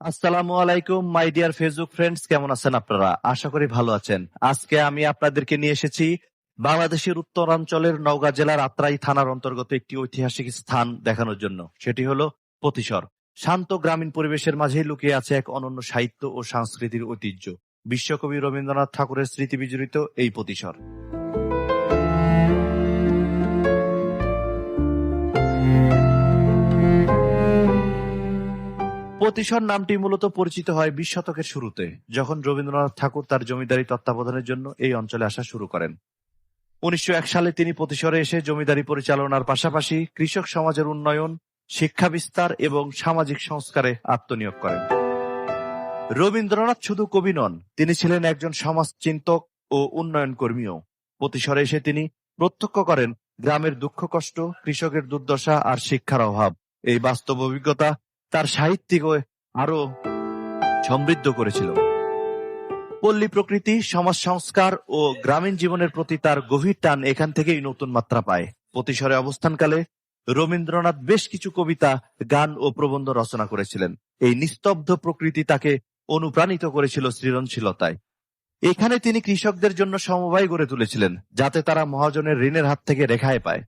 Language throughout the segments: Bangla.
আসসালামু আলাইকুম মাই ডিয়ার ফেসবুক ফ্রেন্ডস কেমন আছেন আপনারা? আশা করি ভালো আছেন। আজকে আমি আপনাদেরকে নিয়ে এসেছি বাংলাদেশের উত্তরাঞ্চলের নওগাঁ জেলার আত্রাই থানার অন্তর্গত একটি ঐতিহাসিক স্থান দেখানোর জন্য। সেটি হলো পতিশর শান্ত গ্রামীণ পরিবেশের মাঝেই লুকিয়ে আছে এক অনন্য সাহিত্য ও সংস্কৃতির ঐতিহ্য। বিশ্বকবি রবীন্দ্রনাথ ঠাকুরের স্মৃতি বিজড়িত এই পতিশর পতিশর নামটি মূলত পরিচিত হয় বিশ শতকের শুরুতে, যখন রবীন্দ্রনাথ ঠাকুর তার জমিদারি তত্ত্বাবধানের জন্য এই অঞ্চলে আসা শুরু করেন। উনিশশো এক সালে তিনি পতিশরে এসে জমিদারি পরিচালনার পাশাপাশি কৃষক সমাজের উন্নয়ন, শিক্ষা বিস্তার এবং সামাজিক সংস্কারে আত্মনিয়োগ করেন। রবীন্দ্রনাথ শুধু কবি নন, তিনি ছিলেন একজন সমাজ চিন্তক ও উন্নয়ন কর্মীও। পতিশরে এসে তিনি প্রত্যক্ষ করেন গ্রামের দুঃখ কষ্ট, কৃষকের দুর্দশা আর শিক্ষার অভাব। এই বাস্তব অভিজ্ঞতা তার সাহিত্যিক আরও সমৃদ্ধ করেছিল। পল্লী প্রকৃতি, সমাজ সংস্কার ও গ্রামীণ জীবনের প্রতি তার গভীর টান এখান থেকেই নতুন মাত্রা পায়। প্রতিসরে অবস্থানকালে রবীন্দ্রনাথ বেশ কিছু কবিতা, গান ও প্রবন্ধ রচনা করেছিলেন। এই নিস্তব্ধ প্রকৃতি তাকে অনুপ্রাণিত করেছিল সৃজনশীলতায়। এখানে তিনি কৃষকদের জন্য সমবায় গড়ে তুলেছিলেন, যাতে তারা মহাজনের ঋণের হাত থেকে রেখায় পায়।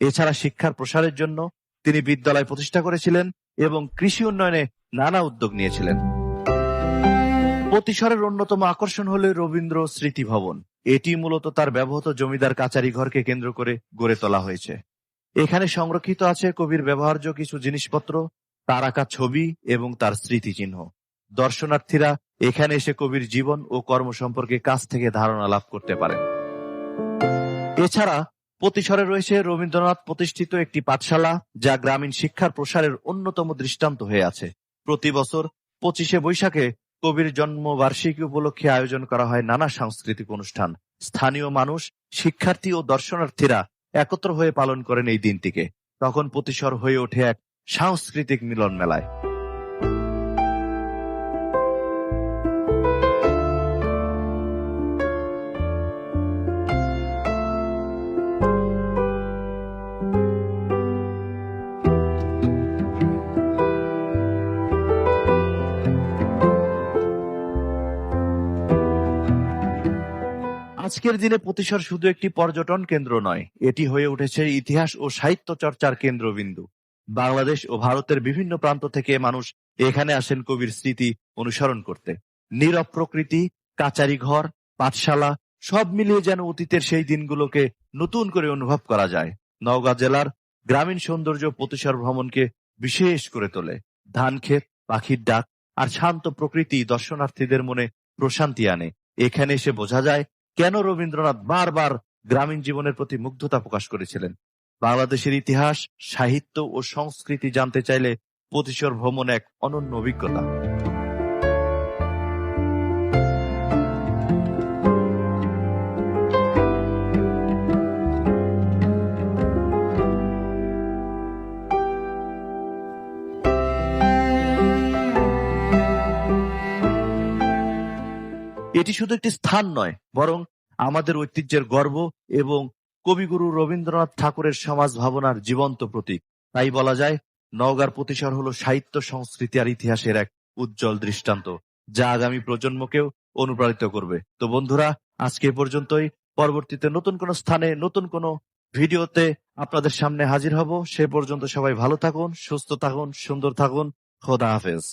এছাড়া শিক্ষার প্রসারের জন্য তিনি বিদ্যালয় প্রতিষ্ঠা করেছিলেন এবং কৃষি উন্নয়নে নানা উদ্যোগ নিয়েছিলেন। প্রতিসরের অন্যতম আকর্ষণ হল রবীন্দ্র স্মৃতি ভবন এটি মূলত তার ব্যবহৃত জমিদার কাচারি ঘরকে কেন্দ্র করে গড়ে তোলা হয়েছে। এখানে সংরক্ষিত আছে কবির ব্যবহার্য কিছু জিনিসপত্র তার আঁকা ছবি এবং তার স্মৃতিচিহ্ন। দর্শনার্থীরা এখানে এসে কবির জীবন ও কর্ম সম্পর্কে কাছ থেকে ধারণা লাভ করতে পারেন। এছাড়া প্রতিসরে রয়েছে রবীন্দ্রনাথ প্রতিষ্ঠিত একটি পাঠশালা, যা গ্রামীণ শিক্ষার প্রসারের অন্যতম দৃষ্টান্ত হয়ে আছে। প্রতি বছর পঁচিশে বৈশাখে কবির জন্মবার্ষিকী উপলক্ষে আয়োজন করা হয় নানা সাংস্কৃতিক অনুষ্ঠান। স্থানীয় মানুষ, শিক্ষার্থী ও দর্শনার্থীরা একত্র হয়ে পালন করেন এই দিনটিকে। তখন প্রতিসর হয়ে ওঠে এক সাংস্কৃতিক মিলন মেলায় আজকের দিনে প্রতিসর শুধু একটি পর্যটন কেন্দ্র নয়, এটি হয়ে উঠেছে ইতিহাস ও সাহিত্য চর্চার কেন্দ্রবিন্দু। বাংলাদেশ ও ভারতের বিভিন্ন প্রান্ত থেকে মানুষ এখানে আসেন কবির স্মৃতি অনুসরণ করতে। নীরব প্রকৃতি, কাচারি ঘর, পাঠশালা, সব মিলিয়ে যেন অতীতের সেই দিনগুলোকে নতুন করে অনুভব করা যায়। নওগাঁ জেলার গ্রামীণ সৌন্দর্য প্রতিসর ভ্রমণকে বিশেষ করে তোলে। ধান ক্ষেত, পাখির ডাক আর শান্ত প্রকৃতি দর্শনার্থীদের মনে প্রশান্তি আনে। এখানে এসে বোঝা যায় কেন রবীন্দ্রনাথ বারবার গ্রামীণ জীবনের প্রতি মুগ্ধতা প্রকাশ করেছিলেন? বাংলাদেশের ইতিহাস, সাহিত্য ও সংস্কৃতি জানতে চাইলে প্রতিশোর ভ্রমণ এক অনন্য অভিজ্ঞতা। এটি শুধু একটি স্থান নয়, বরং আমাদের ঐতিহ্যের গর্ব এবং কবিগুরু রবীন্দ্রনাথ ঠাকুরের সমাজ ভাবনার জীবন্ত প্রতীক। তাই বলা যায়, নওগাঁর প্রতিসর হলো সাহিত্য, সংস্কৃতি আর ইতিহাসের এক উজ্জ্বল দৃষ্টান্ত, যা আগামী প্রজন্মকেও অনুপ্রাণিত করবে। তো বন্ধুরা, আজকে পর্যন্তই। পরবর্তীতে নতুন কোন স্থানে, নতুন কোন ভিডিওতে আপনাদের সামনে হাজির হব। সে পর্যন্ত সবাই ভালো থাকুন, সুস্থ থাকুন, সুন্দর থাকুন। খোদা হাফেজ।